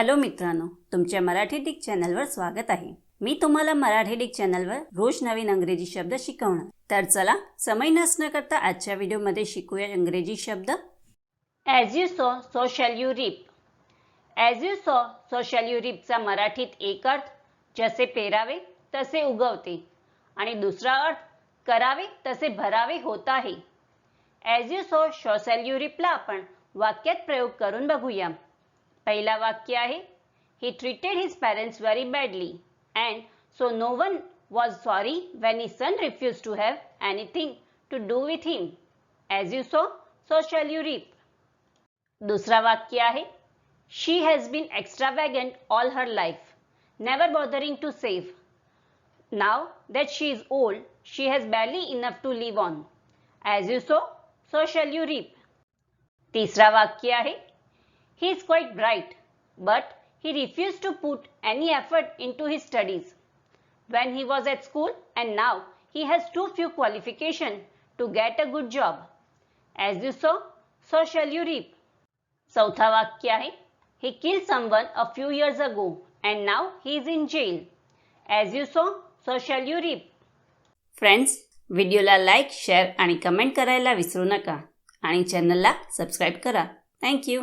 Hello मित्रांनो तुमच्या Marathi Dick चॅनलवर स्वागत आहे. मी तुम्हाला मराठी डिक चॅनलवर रोज नवीन अंग्रेजी शब्द शिकवणार. तर चला समय नसणं करता आजच्या व्हिडिओमध्ये शिकूया इंग्रजी शब्द. As you sow so shall you reap as you sow so shall you रिपचा मराठीत एक अर्थ जसे पेरावे तसे उगवते. आणि दुसरा अर्थ करावे तसे भरावे होत आहे. As you sow so shall you रिपला आपण. वाक्यात प्रयोग करून बघूया. पहिला वाक्य आहे he treated his parents very badly and so no one was sorry when his son refuse to have anything to do with him as you sow so shall you reap दुसरा वाक्य आहे she has been extravagant all her life never bothering to save now that she is old she has badly enough to live on as you sow so shall you reap तिसरा वाक्य आहे He is quite bright, but he refused to put any effort into his studies. when he was at school and now he has too few qualification to get a good job. As you sow, so shall you reap. चौथा वाक्य आहे He killed someone a few years ago and now he is in jail. As you sow, so shall you reap. Friends व्हिडिओला like share आणि comment करायला विसरू नका आणि चॅनलला सबस्क्राईब करा थँक्यू